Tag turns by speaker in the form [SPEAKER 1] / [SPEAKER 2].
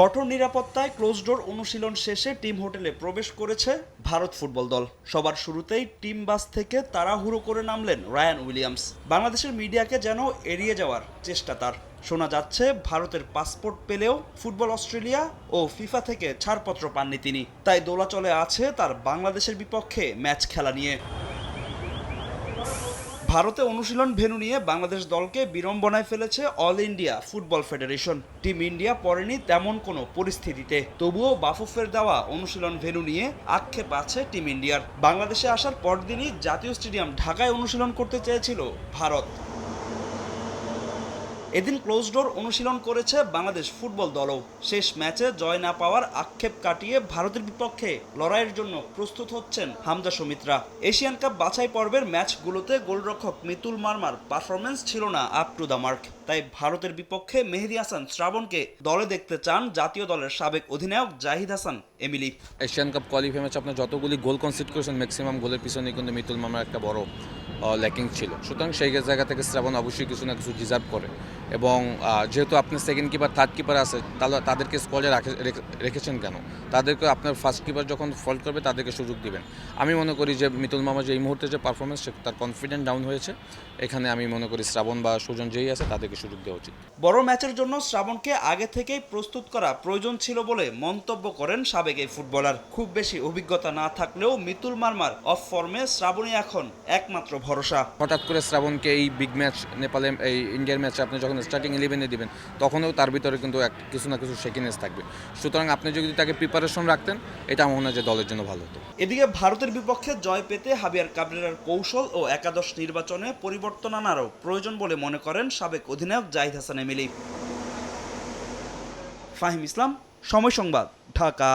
[SPEAKER 1] কঠোর নিরাপত্তায় close door অনুশীলন শেষে টিম হোটেলে প্রবেশ করেছে ভারত ফুটবল দল। সবার শুরুতেই টিম বাস থেকে তাড়াহুড়ো করে নামলেন রায়ান উইলিয়ামস। বাংলাদেশের মিডিয়াকে যেন এড়িয়ে যাওয়ার চেষ্টা তার। শোনা যাচ্ছে, ভারতের পাসপোর্ট পেলেও ফুটবল অস্ট্রেলিয়া ও ফিফা থেকে ছাড়পত্র পাননি তিনি। তাই দোলাচলে আছে তার বাংলাদেশের বিপক্ষে ম্যাচ খেলা নিয়ে। ভারতে অনুশীলন ভেনু নিয়ে বাংলাদেশ দলকে বিড়ম্বনায় ফেলেছে all India football federation. Team India পড়েনি তেমন কোনো পরিস্থিতিতে। তবুও বাফুফের দেওয়া অনুশীলন ভেনু নিয়ে আক্ষেপ আছে টিম ইন্ডিয়ার। বাংলাদেশে আসার পরদিনই জাতীয় স্টেডিয়াম ঢাকায় অনুশীলন করতে চেয়েছিল ভারত। এদিন ক্লোজ ডোর অনুশীলন করেছে বাংলাদেশ ফুটবল দলও। শেষ ম্যাচে জয় না পাওয়ার আক্ষেপ কাটিয়ে ভারতের বিপক্ষে লড়াইয়ের জন্য প্রস্তুত হচ্ছেন হামজা সুমিত্রা। এশিয়ান কাপ বাছাই পর্বের ম্যাচগুলোতে গোলরক্ষক মিতুল মার্মার পারফরমেন্স ছিল না আপ টু দ্য মার্ক তাই ভারতের বিপক্ষে মেহেদি হাসান শ্রাবণকে দলে দেখতে চান জাতীয় দলের সাবেক অধিনায়ক Zahid Hasan, Emily.
[SPEAKER 2] Asian cup qualify ম্যাচে আপনার যতগুলি গোল কনসিড করেছেন ম্যাক্সিমাম গোলের পিছনে কিন্তু মিতুল মামার একটা বড় ল্যাকিং ছিল। সুতরাং সেই জায়গা থেকে শ্রাবণ অবশ্যই কিছু না কিছু ডিজার্ভ করে। এবং যেহেতু আপনি সেকেন্ড কিপার থার্ড কিপার আছে, তাহলে তাদেরকে স্কোয়াডে রেখেছেন কেন? তাদেরকে আপনার ফার্স্ট কিপার যখন ফল্ট করবে, তাদেরকে সুযোগ দিবেন। আমি মনে করি যে মিতুল মামা যে এই মুহূর্তে যে পারফরমেন্স তার কনফিডেন্ট ডাউন হয়েছে। এখানে আমি মনে করি শ্রাবণ বা সুজন যেই আছে, তাদেরকে সুযোগ দেওয়া উচিত।
[SPEAKER 1] বড় ম্যাচের জন্য শ্রাবণকে আগে থেকেই প্রস্তুত করা প্রয়োজন ছিল বলে মন্তব্য করেন সাবেক এই ফুটবলার। খুব বেশি অভিজ্ঞতা না থাকলেও মিতুল মার্মার অফ ফর্মে শ্রাবণই এখন একমাত্র ভরসা।
[SPEAKER 2] হঠাৎ করে শ্রাবণকে এই বিগ ম্যাচ নেপালে, এই ইন্ডিয়ার ম্যাচে আপনি যখন স্টার্টিং ইলেভেনে দিবেন, তখনও তার ভিতরে কিন্তু এক, কিছু না কিছু সেকেন্ডেস থাকবে। সুতরাং আপনি যদি তাকে প্রিপারেশন রাখতেন, এটা আমার মনে হয় যে দলের জন্য ভালো হতো।
[SPEAKER 1] এদিকে ভারতের বিপক্ষে জয় পেতে হাবিয়ার কাবরেরার কৌশল ও একাদশ নির্বাচনে পরিবর্তন আনারও প্রয়োজন বলে মনে করেন সাবেক অধিনায়ক জাহিদ হাসান এমিলি ফাহিম ইসলাম, সময় সংবাদ, ঢাকা।